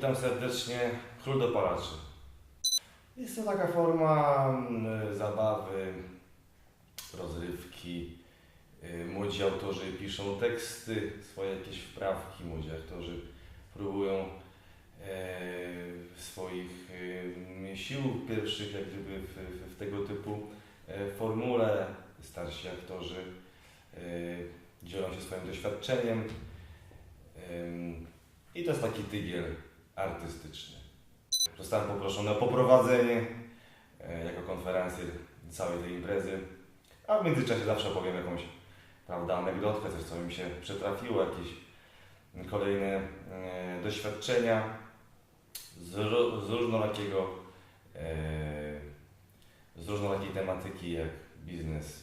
Witam serdecznie, Król Dopalaczy. Jest to taka forma mm, zabawy, rozrywki. Y, Młodzi autorzy piszą teksty, swoje jakieś wprawki. Młodzi aktorzy próbują e, swoich e, sił pierwszych jak gdyby w, w, w tego typu e, formule. Starsi aktorzy e, dzielą się swoim doświadczeniem. I to jest taki tygiel artystyczny. Zostałem poproszony o poprowadzenie e, jako konferencjer całej tej imprezy, a w międzyczasie zawsze opowiem jakąś prawda, anegdotkę, coś co mi się przytrafiło, jakieś kolejne e, doświadczenia z, z różnorakiego e, z różnorakiej tematyki jak biznes,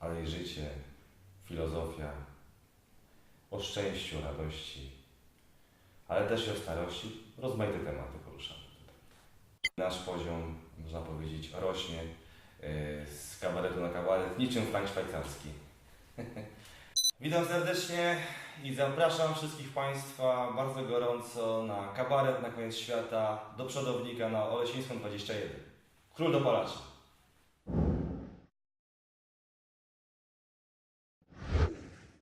ale i życie, filozofia, o szczęściu, radości, ale też i o starości. Rozmaite tematy poruszamy. Nasz poziom, można powiedzieć, rośnie e, z kabaretu na kabaret, niczym frank szwajcarski. Witam serdecznie i zapraszam wszystkich Państwa bardzo gorąco na kabaret na koniec świata do przodownika na Olesińską 21. Król dopalaczy.